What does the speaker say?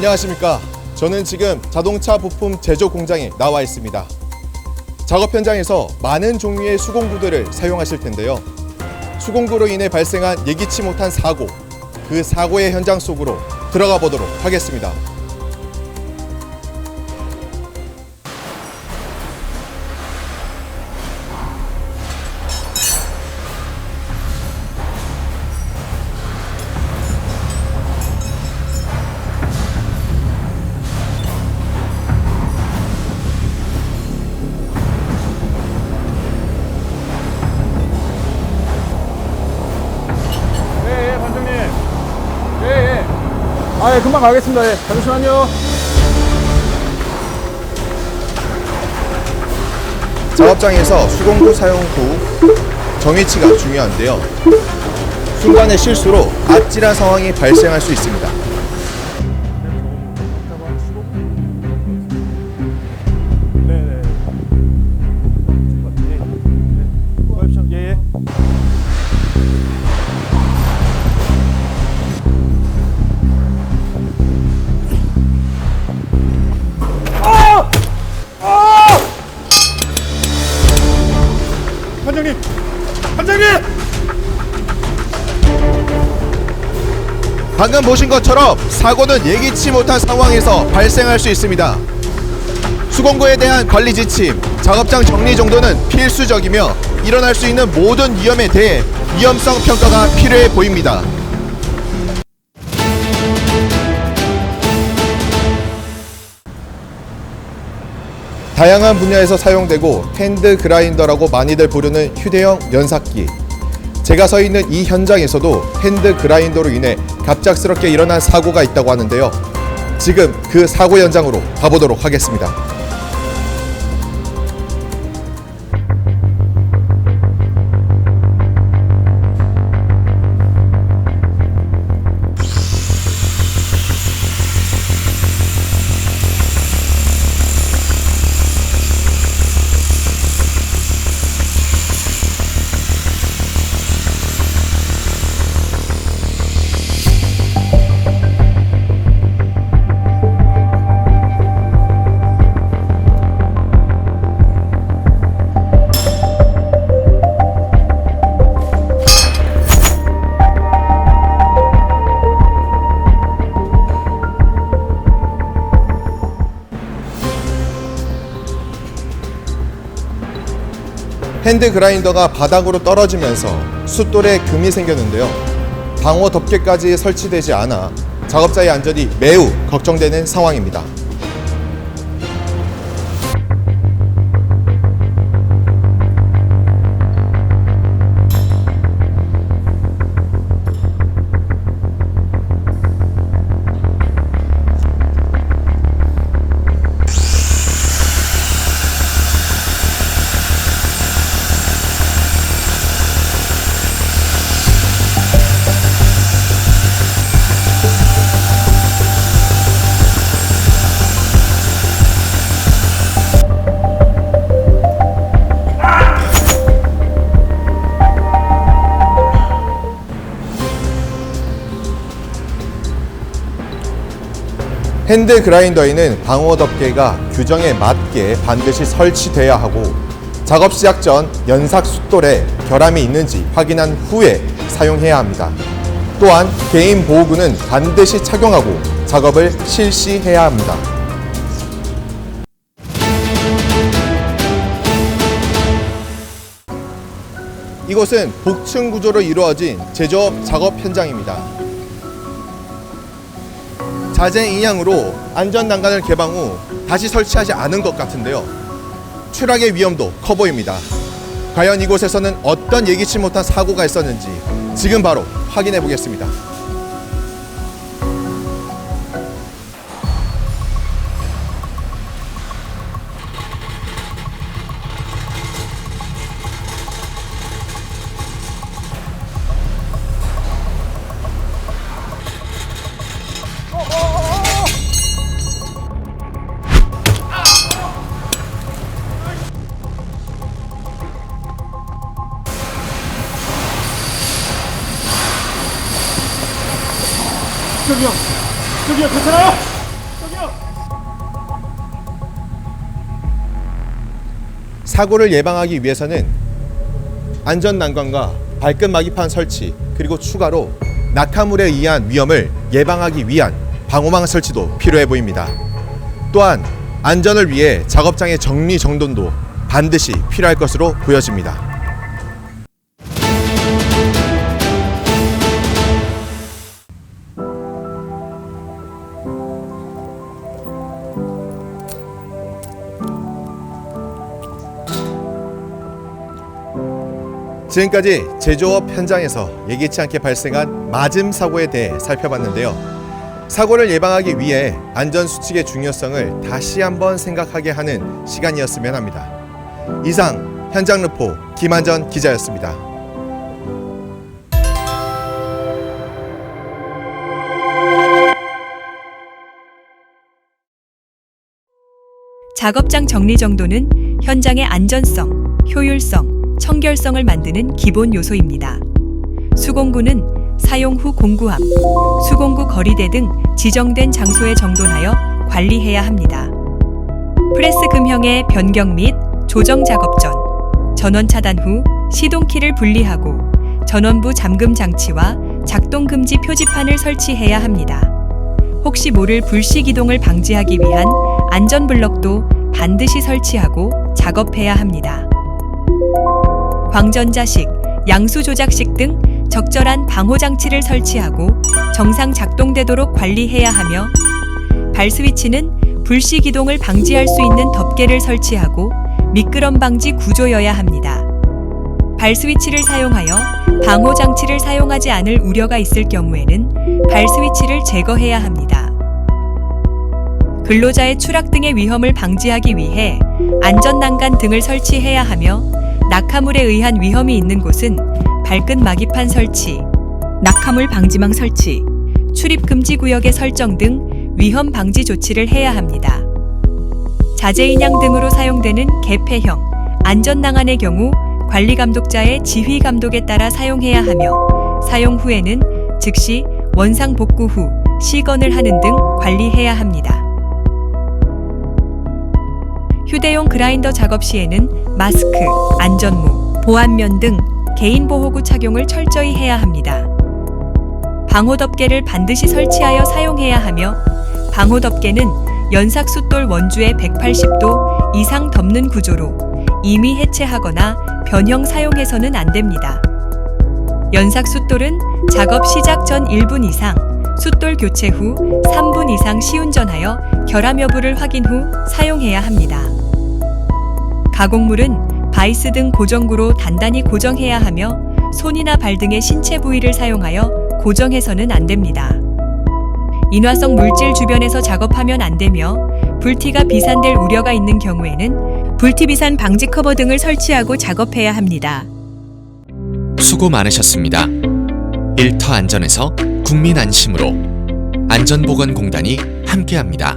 안녕하십니까. 저는 지금 자동차 부품 제조 공장에 나와 있습니다. 작업 현장에서 많은 종류의 수공구들을 사용하실 텐데요. 수공구로 인해 발생한 예기치 못한 사고, 그 사고의 현장 속으로 들어가 보도록 하겠습니다. 아, 예, 금방 가겠습니다. 예, 잠시만요. 작업장에서 수공구 사용 후 정위치가 중요한데요. 순간의 실수로 아찔한 상황이 발생할 수 있습니다. 방금 보신 것처럼 사고는 예기치 못한 상황에서 발생할 수 있습니다. 수공구에 대한 관리 지침, 작업장 정리 정도는 필수적이며 일어날 수 있는 모든 위험에 대해 위험성 평가가 필요해 보입니다. 다양한 분야에서 사용되고 핸드 그라인더라고 많이들 부르는 휴대용 연삭기. 제가 서 있는 이 현장에서도 핸드 그라인더로 인해 갑작스럽게 일어난 사고가 있다고 하는데요. 지금 그 사고 현장으로 가보도록 하겠습니다. 핸드 그라인더가 바닥으로 떨어지면서 숫돌에 금이 생겼는데요. 방호 덮개까지 설치되지 않아 작업자의 안전이 매우 걱정되는 상황입니다. 핸드 그라인더에는 방호 덮개가 규정에 맞게 반드시 설치돼야 하고 작업 시작 전 연삭 숫돌에 결함이 있는지 확인한 후에 사용해야 합니다. 또한 개인 보호구는 반드시 착용하고 작업을 실시해야 합니다. 이곳은 복층 구조로 이루어진 제조업 작업 현장입니다. 자재 인양으로 안전 난간을 개방 후 다시 설치하지 않은 것 같은데요. 추락의 위험도 커 보입니다. 과연 이곳에서는 어떤 예기치 못한 사고가 있었는지 지금 바로 확인해 보겠습니다. 저기요 저기요 괜찮아요? 저기요 사고를 예방하기 위해서는 안전 난관과 발끝 마기판 설치 그리고 추가로 낙하물에 의한 위험을 예방하기 위한 방호망 설치도 필요해 보입니다. 또한 안전을 위해 작업장의 정리 정돈도 반드시 필요할 것으로 보여집니다. 지금까지 제조업 현장에서 예기치 않게 발생한 맞음 사고에 대해 살펴봤는데요. 사고를 예방하기 위해 안전 수칙의 중요성을 다시 한번 생각하게 하는 시간이었으면 합니다. 이상 현장 루포 김한전 기자였습니다. 작업장 정리 정도는 현장의 안전성, 효율성, 청결성을 만드는 기본 요소입니다. 수공구는 사용 후 공구함, 수공구 거리대 등 지정된 장소에 정돈하여 관리해야 합니다. 프레스 금형의 변경 및 조정 작업 전, 전원 차단 후 시동키를 분리하고 전원부 잠금 장치와 작동 금지 표지판을 설치해야 합니다. 혹시 모를 불시 기동을 방지하기 위한 안전 블럭도 반드시 설치하고 작업해야 합니다. 광전자식, 양수 조작식 등 적절한 방호 장치를 설치하고 정상 작동되도록 관리해야 하며 발 스위치는 불시 기동을 방지할 수 있는 덮개를 설치하고 미끄럼 방지 구조여야 합니다. 발 스위치를 사용하여 방호 장치를 사용하지 않을 우려가 있을 경우에는 발 스위치를 제거해야 합니다. 근로자의 추락 등의 위험을 방지하기 위해 안전난간 등을 설치해야 하며 낙하물에 의한 위험이 있는 곳은 발끝 마기판 설치, 낙하물 방지망 설치, 출입 금지 구역의 설정 등 위험 방지 조치를 해야 합니다. 자재 인양 등으로 사용되는 개폐형 안전낭안의 경우 관리 감독자의 지휘 감독에 따라 사용해야 하며 사용 후에는 즉시 원상 복구 후 시건을 하는 등 관리해야 합니다. 휴대용 그라인더 작업 시에는 마스크, 안전모, 보안면 등 개인 보호구 착용을 철저히 해야 합니다. 방호 덮개를 반드시 설치하여 사용해야 하며 방호 덮개는 연삭 숫돌 원주의 180도 이상 덮는 구조로 이미 해체하거나 변형 사용해서는 안 됩니다. 연삭 숫돌은 작업 시작 전 1분 이상, 숫돌 교체 후 3분 이상 시운전하여 결함 여부를 확인 후 사용해야 합니다. 가공물은 바이스 등 고정구로 단단히 고정해야 하며 손이나 발 등의 신체 부위를 사용하여 고정해서는 안 됩니다. 인화성 물질 주변에서 작업하면 안 되며 불티가 비산될 우려가 있는 경우에는 불티 비산 방지 커버 등을 설치하고 작업해야 합니다. 수고 많으셨습니다. 일터 안전에서 국민 안심으로 안전보건공단이 함께합니다.